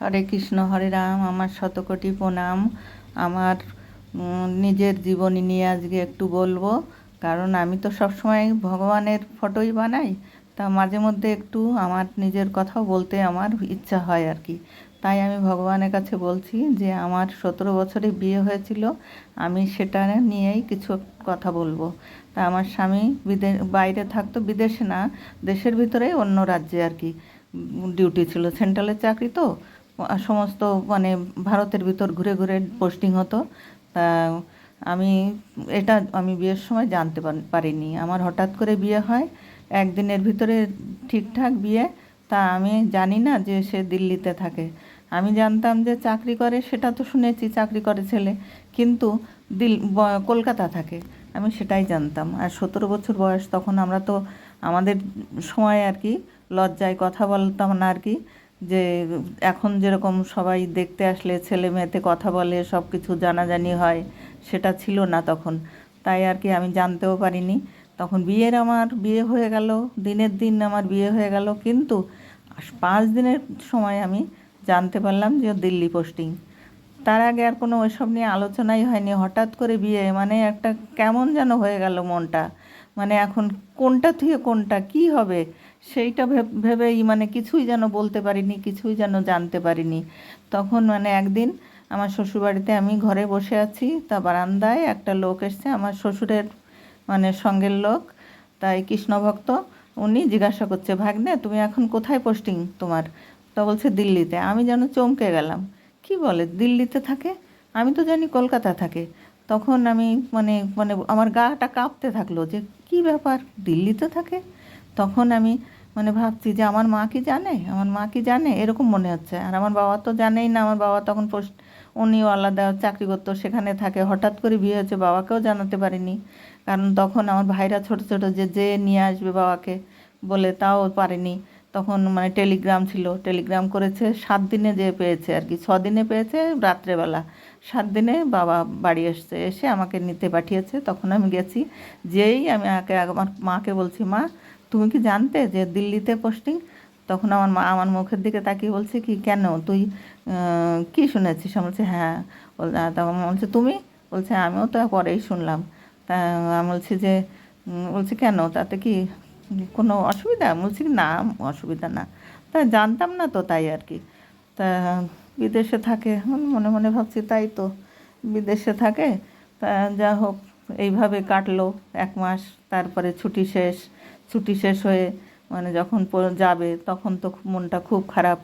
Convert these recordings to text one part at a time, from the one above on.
হরে কৃষ্ণ, হরে রাম, আমার শতকোটি প্রণাম। আমার নিজের জীবনী নিয়ে আজকে একটু বলব। কারণ আমি তো সবসময় ভগবানের ফটোই বানাই। তা মাঝে মধ্যে একটু আমার নিজের কথাও বলতে আমার ইচ্ছা হয় আর কি। তাই আমি ভগবানের কাছে বলছি যে, আমার সতেরো বছরে বিয়ে হয়েছিল, আমি সেটা নিয়েই কিছু কথা বলব। তা আমার স্বামী বিদে, বাইরে থাকতো বিদেশে না, দেশের ভিতরে অন্য রাজ্যে আর কি ডিউটি ছিল। সেন্ট্রালের চাকরি তো সমস্ত মানে ভারতের ভিতর ঘুরে ঘুরে পোস্টিং হতো। তা আমি এটা আমি বিয়ের সময় জানতে পারিনি। আমার হঠাৎ করে বিয়ে হয়, একদিনের ভিতরে ঠিকঠাক বিয়ে, তা আমি জানি না যে সে দিল্লিতে থাকে। আমি জানতাম যে চাকরি করে, সেটা তো শুনেছি চাকরি করে ছেলে, কিন্তু দিল কলকাতা থাকে, আমি সেটাই জানতাম। আর সতেরো বছর বয়স তখন আমরা তো আমাদের সময় আর কি, লজ্জায় কথা বলতাম না আর কি। যে এখন যেরকম সবাই দেখতে আসলে ছেলে মেয়েতে কথা বলে সব কিছু জানাজানি হয়, সেটা ছিল না তখন। তাই আর কি আমি জানতেও পারিনি। তখন বিয়ের আমার বিয়ে হয়ে গেল, দিনের দিন আমার বিয়ে হয়ে গেল, কিন্তু পাঁচ দিনের সময় আমি জানতে পারলাম যে দিল্লি পোস্টিং তার আগে আর কোনো ওইসব নিয়ে আলোচনাই হয়নি। হঠাৎ করে বিয়ে মানে একটা কেমন যেন হয়ে গেল মনটা। মানে এখন কোনটা থেকে কোনটা, কি হবে? সেইটা ভেব- ভেবেই মানে কিছুই যেন বলতে পারিনি, কিছুই যেন জানতে পারিনি। তখন মানে একদিন আমার শ্বশুরবাড়িতে আমি ঘরে বসে আছি, তা বারান্দায় একটা লোক এসছে, আমার শ্বশুরের মানে সঙ্গের লোক, তাই কৃষ্ণভক্ত, উনি জিজ্ঞাসা করছে, ভাগ্নে, তুমি এখন কোথায় পোস্টিং তোমার? তা বলছে, দিল্লিতে। আমি যেন চমকে গেলাম। কি বলে, দিল্লিতে থাকে? আমি তো জানি কলকাতা থাকে। তখন আমি মানে মানে আমার গাটা কাঁপতে থাকল যে, কি ব্যাপার? দিল্লিতে থাকে? তখন আমি মানে ভাবছি যে আমার মা কি জানে? আমার মা কি জানে? এরকম মনে হচ্ছে। আর আমার বাবা তো জানেই না। আমার বাবা তখন উনিও আলাদা চাকরি করতো, সেখানে থাকে। হঠাৎ করে বিয়ে হয়েছে, বাবাকেও জানাতে পারিনি। কারণ তখন আমার ভাইরা ছোট ছোট যে যে নিয়ে আসবে বাবাকে বলে তাও পারেনি। তখন মানে টেলিগ্রাম ছিল। টেলিগ্রাম করেছে, সাত দিনে যে পেয়েছে আর কি। ছ দিনে পেয়েছে রাত্রেবেলা। সাত দিনে বাবা বাড়ি এসছে, এসে আমাকে নিতে পাঠিয়েছে। তখন আমি গেছি। যেই আমি আগে আমার মাকে বলছি, মা তুমি কি জানতে যে দিল্লিতে পোস্টিং তখন আমার মা, আমার মুখের দিকে তাকিয়ে বলছে কি, কেন? তুই কি শুনেছিস? আমি বলছি হ্যাঁ। তখন বলছে, তুমি? বলছে, আমিও তো পরেই শুনলাম। তা আমি বলছি যে বলছি, কেন? তাতে কি কোনো অসুবিধা? বলছি, না, অসুবিধা না। তা জানতাম না তো তাই আর কি। তা বিদেশে থাকে মনে মনে ভাবছি, তাই তো বিদেশে থাকে। তা যা হোক, এইভাবে কাটলো, এক মাস, তারপরে ছুটি শেষ। ছুটি শেষ হয়ে মানে যখন যাবে, তখন তো মনটা খুব খারাপ।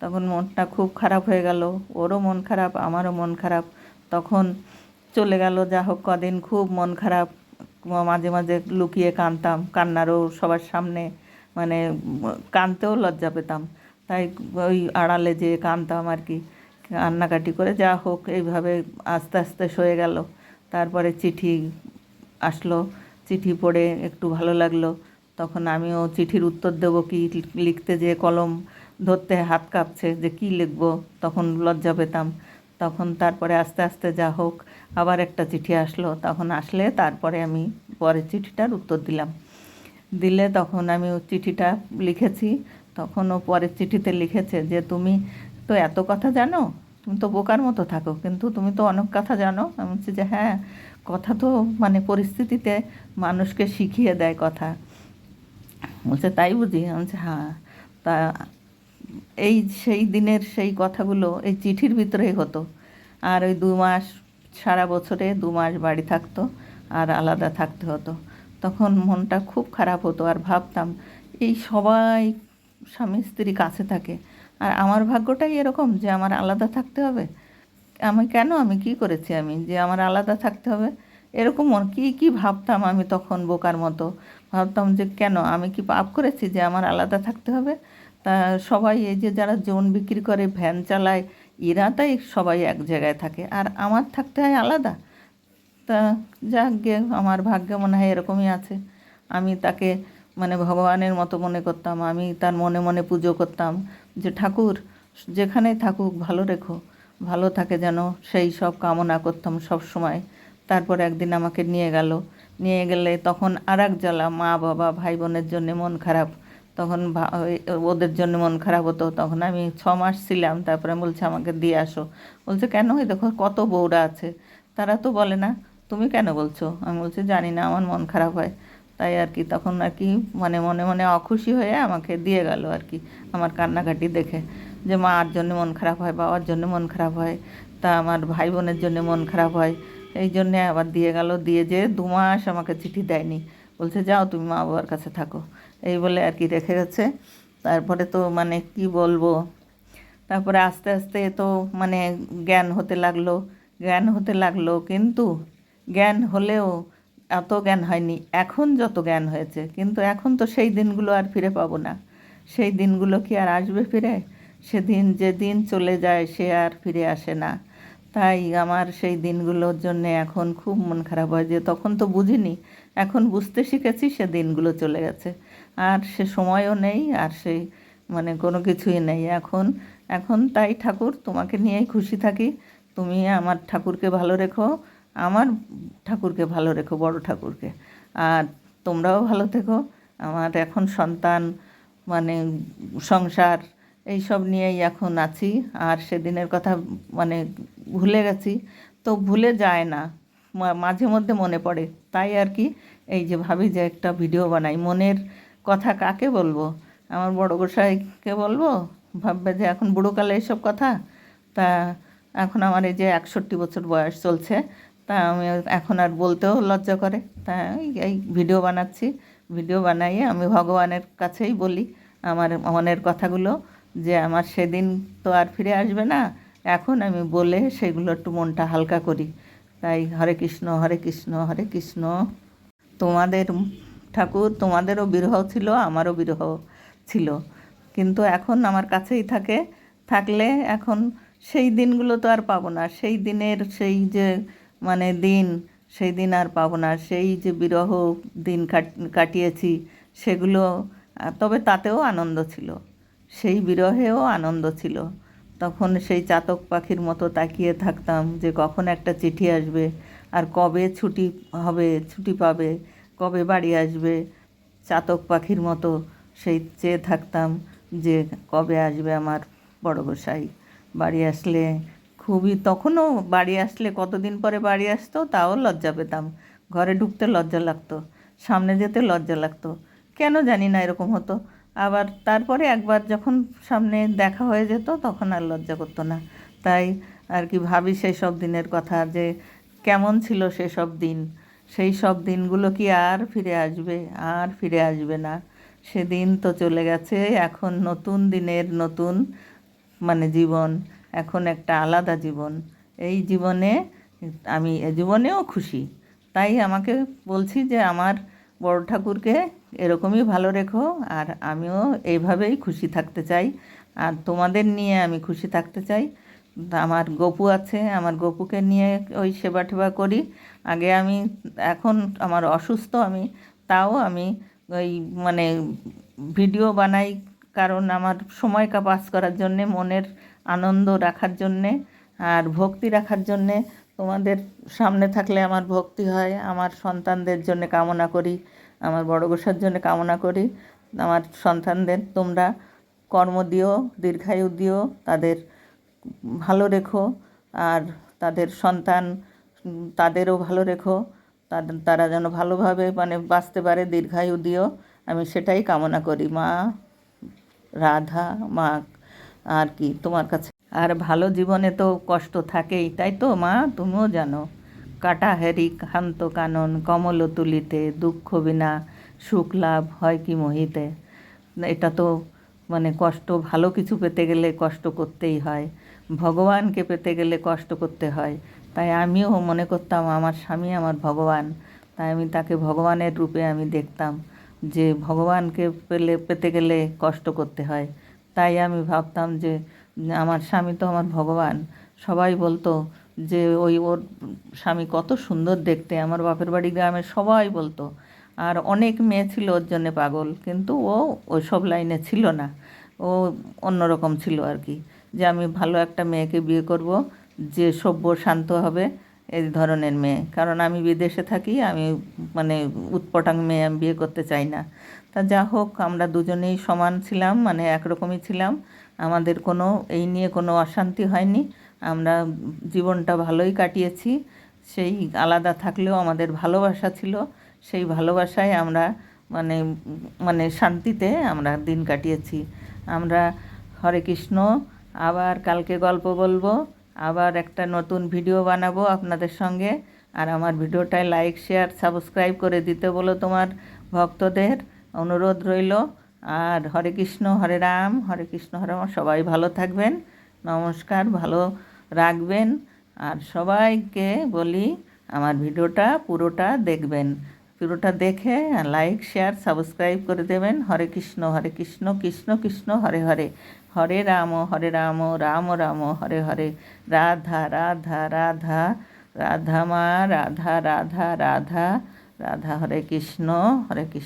তখন মনটা খুব খারাপ হয়ে গেল। ওরও মন খারাপ, আমারও মন খারাপ। তখন চলে গেল, যা হোক, কদিন খুব মন খারাপ। মাঝে মাঝে লুকিয়ে কাঁদতাম। কান্নারও সবার সামনে মানে কাঁদতেও লজ্জা পেতাম। তাই ওই আড়ালে যেয়ে কাঁদতাম আর কি। কান্নাকাটি করে যা হোক, এইভাবে আস্তে আস্তে সয়ে গেল। তারপরে চিঠি আসলো। চিঠি পড়ে একটু ভালো লাগল। তখন আমিও চিঠির উত্তর দেবো কি লিখতে যেয়ে কলম ধরতে হাত কাঁপছে যে কি লিখব, তখন লজ্জা পেতাম। তখন তারপরে আস্তে আস্তে যা হোক, আবার একটা চিঠি আসলো। তখন আসলে তারপরে আমি পরের চিঠিটার উত্তর দিলাম। দিলে তখন আমি চিঠিটা লিখেছি। তখন ও পরের চিঠিতে লিখেছে যে, তুমি তো এত কথা জানো? তুমি তো বোকার মতো থাকো। কিন্তু তুমি তো অনেক কথা জানো। আমি বলছি যে হ্যাঁ কথা তো মানে পরিস্থিতিতে মানুষকে শিখিয়ে দেয় কথা। বলছে, তাই বুঝি? বলছি হ্যাঁ। তা এই সেই দিনের সেই কথাগুলো এই চিঠির ভিতরেই হতো। আর ওই দু মাস, সারা বছরে দু মাস বাড়ি থাকতো আর আলাদা থাকতে হতো। তখন মনটা খুব খারাপ হতো আর ভাবতাম, এই সবাই স্বামী স্ত্রী কাছে থাকে। আর আমার ভাগ্যটাই এরকম যে আমার আলাদা থাকতে হবে। আমি কেন? আমি কি করেছি আমি? যে আমার আলাদা থাকতে হবে? এরকম কি কি ভাবতাম আমি তখন বোকার মতো? ভাবতাম যে কেন? আমি কি পাপ করেছি যে আমার আলাদা থাকতে হবে? তা সবাই এই যে যারা জোন বিক্রি করে, ভ্যান চালায়, এরা তাই সবাই এক জায়গায় থাকে। আর আমার থাকতে হয় আলাদা। তা যাক আমার ভাগ্যে মনে হয় এরকমই আছে। আমি তাকে মানে ভগবানের মতো মনে করতাম। আমি তার মনে মনে পুজো করতাম যে, ঠাকুর, যেখানেই থাকুক, ভালো রেখো। ভালো থাকে যেন সেই সব কামনা করতাম সব সময়। তারপর একদিন আমাকে নিয়ে গেল। নিয়ে গেলে তখন আর এক জ্বালা মা, বাবা ভাই বোনের জন্য মন খারাপ। তখন ওদের জন্য মন খারাপ হতো। তখন আমি ছ মাস ছিলাম, তারপরে বলছে, আমাকে দিয়ে আসো। বলছে, কেন এই দেখো, কত বউরা আছে। তারা তো বলে না, তুমি কেন বলছো? আমি বলছি, জানি না, আমার মন খারাপ হয়। তাই আর কি, তখন আর কি মানে মনে মনে অখুশি হয়ে আমাকে দিয়ে গেল আর কি, আমার কান্নাকাটি দেখে। যে মার জন্য মন খারাপ হয়, বাবার জন্য মন খারাপ হয়, তা আমার ভাই বোনের জন্য মন খারাপ হয়। এই জন্যে আবার দিয়ে গেল, দিয়ে যে দু মাস আমাকে চিঠি দেয়নি। বলছে, যাও তুমি মা বাবার কাছে থাকো। এই বলে আর কি রেখে গেছে। তারপরে তো মানে কি বলব? তারপরে আস্তে আস্তে তো মানে জ্ঞান হতে লাগল, জ্ঞান হতে লাগল কিন্তু জ্ঞান হলেও এত জ্ঞান হয়নি, এখন যত জ্ঞান হয়েছে। কিন্তু এখন তো সেই দিনগুলো আর ফিরে পাবো না। সেই দিনগুলো কি আর আসবে ফিরে? সেদিন যে দিন চলে যায় সে আর ফিরে আসে না। তাই আমার সেই দিনগুলোর জন্য এখন খুব মন খারাপ হয় যে তখন তো বুঝিনি, এখন বুঝতে শিখেছি সে দিনগুলো চলে গেছে। আর সে সময়ও নেই, আর সেই মানে কোনো কিছুই নেই। এখন এখন তাই ঠাকুর তোমাকে নিয়েই খুশি থাকি। তুমি আমার ঠাকুরকে ভালো রেখো, আমার ঠাকুরকে ভালো রেখো, বড় ঠাকুরকে। আর তোমরাও ভালো থেকো। আমার এখন সন্তান মানে সংসার, এইসব নিয়েই এখন আছি। আর সেদিনের কথা মানে ভুলে গেছি, তো ভুলে যায় না। মাঝে মধ্যে মনে পড়ে। তাই আর কি এই যে ভাবি যে একটা ভিডিও বানাই। মনের কথা কাকে বলব? আমার বড় গোসাইকে বলব? ভাববে যে এখন বুড়োকালে এইসব কথা? তা এখন আমার এই যে একষট্টি বছর বয়স চলছে, তা আমি এখন আর বলতেও লজ্জা করে। তা এই ভিডিও বানাচ্ছি। ভিডিও বানাইয়ে আমি ভগবানের কাছেই বলি আমার মনের কথাগুলো যে আমার সেদিন তো আর ফিরে আসবে না এখন আমি বলে সেগুলো একটু মনটা হালকা করি। তাই হরে কৃষ্ণ হরে কৃষ্ণ হরে কৃষ্ণ। তোমাদের ঠাকুর তোমাদেরও বিরহ ছিল, আমারও বিরহ ছিল। কিন্তু এখন আমার কাছেই থাকে। থাকলে এখন সেই দিনগুলো তো আর পাবো না। সেই দিনের সেই যে মানে দিন, সেই দিন আর পাবো না। সেই যে বিরহ দিন কাটিয়েছি, সেগুলো তবে তাতেও আনন্দ ছিল। সেই বিরহেও আনন্দ ছিল। তখন সেই চাতক পাখির মতো তাকিয়ে থাকতাম যে কখন একটা চিঠি আসবে আর কবে ছুটি হবে, ছুটি পাবে, কবে বাড়ি আসবে। চাতক পাখির মতো সেই চেয়ে থাকতাম যে কবে আসবে আমার বড় গোসাই। বাড়ি আসলে খুবই, তখনও বাড়ি আসলে কতদিন পরে বাড়ি আসতো তাও লজ্জা পেতাম। ঘরে ঢুকতে লজ্জা লাগতো, সামনে যেতে লজ্জা লাগতো। কেন জানি না এরকম হতো। আবার তারপরে একবার যখন সামনে দেখা হয়ে যেত, তখন আর লজ্জা করতো না। তাই আর কি ভাবি সেই সব দিনের কথা যে কেমন ছিল সেসব দিন। সেই সব দিনগুলো কি আর ফিরে আসবে, আর ফিরে আসবে না। সেদিন তো চলে গেছে এখন নতুন দিনের নতুন মানে জীবন, এখন একটা আলাদা জীবন। এই জীবনে আমি, এ জীবনেও খুশি। তাই আমাকে বলছি যে আমার বড় ঠাকুরকে এরকমই ভালো রেখো, আর আমিও এইভাবেই খুশি থাকতে চাই। আর তোমাদের নিয়ে আমি খুশি থাকতে চাই। আমার গপু আছে, আমার গপুকে নিয়ে ওই সেবা টেবা করি। আগে আমি, এখন আমার অসুস্থ আমি, তাও আমি ওই মানে ভিডিও বানাই, কারণ আমার সময়টা পাস করার জন্যে, মনের আনন্দ রাখার জন্যে, আর ভক্তি রাখার জন্যে। তোমাদের সামনে থাকলে আমার ভক্তি হয়, আমার সন্তানদের জন্য কামনা করি। আমার বড় গোসার জন্য কামনা করি। আমার সন্তানদের তোমরা কর্ম দিও, দীর্ঘায়ু দিও, তাদের ভালো রেখো আর তাদের সন্তান তাদেরও ভালো রেখো। তাদের তারা যেন ভালোভাবে মানে বাঁচতে পারে, দীর্ঘায়ু দিও। আমি সেটাই কামনা করি। মা রাধা, মা আর কি তোমার কাছে। আর ভালো জীবনে তো কষ্ট থাকেই, তাই তো মা? তুমিও জানো। কাটা হেরি ক্ষান্ত কানন, কমল তুলিতে, দুঃখ বিনা সুখ লাভ হয় কি মোহিতে। এটা তো মানে কষ্ট, ভালো কিছু পেতে গেলে কষ্ট করতেই হয়। ভগবানকে পেতে গেলে কষ্ট করতে হয়। তাই আমিও মনে করতাম, আমার স্বামী আমার ভগবান। তাই আমি তাকে ভগবানের রূপে আমি দেখতাম যে ভগবানকে পেলে, পেতে গেলে কষ্ট করতে হয়। তাই আমি ভাবতাম যে, আমার স্বামী তো আমার ভগবান। সবাই বলতো যে ওই ওর স্বামী কত সুন্দর দেখতে, আমার বাপের বাড়ি গ্রামে সবাই বলতো। আর অনেক মেয়ে ছিল ওর জন্যে পাগল, কিন্তু ও ওই সব লাইনে ছিল না। ও অন্যরকম ছিল আর কি। যে আমি ভালো একটা মেয়েকে বিয়ে করব, যে সভ্য শান্ত হবে, এই ধরনের মেয়ে। কারণ আমি বিদেশে থাকি, আমি মানে উৎপটাং মেয়ে আমি বিয়ে করতে চাই না। তা যা হোক, আমরা দুজনেই সমান ছিলাম মানে একরকমই ছিলাম। আমাদের কোনো, এই নিয়ে কোনো অশান্তি হয়নি। আমরা জীবনটা ভালোই কাটিয়েছি। সেই আলাদা থাকলেও আমাদের ভালোবাসা ছিল। সেই ভালোবাসায় আমরা মানে মানে শান্তিতে আমরা দিন কাটিয়েছি। আমরা হরে কৃষ্ণ, আবার কালকে গল্প বলব, আবার একটা নতুন ভিডিও বানাবো আপনাদের সঙ্গে। আর আমার ভিডিওটায় লাইক শেয়ার সাবস্ক্রাইব করে দিতে বলো তোমার ভক্তদের। অনুরোধ রইল। আর হরে কৃষ্ণ, হরে রাম, হরে কৃষ্ণ, হরে রাম, সবাই ভালো থাকবেন। নমস্কার, ভালো রাখবেন। আর সবাইকে বলি, আমার ভিডিওটা পুরোটা দেখবেন। পুরোটা দেখে লাইক শেয়ার সাবস্ক্রাইব করে দেবেন। হরে কৃষ্ণ হরে কৃষ্ণ কৃষ্ণ কৃষ্ণ, হরে হরে। হরে রাম হরে রাম রাম রাম, হরে হরে। রাধা রাধা রাধা। রাধা মা, রাধা রাধা রাধা। রাধা, হরে কৃষ্ণ হরে কৃষ্ণ।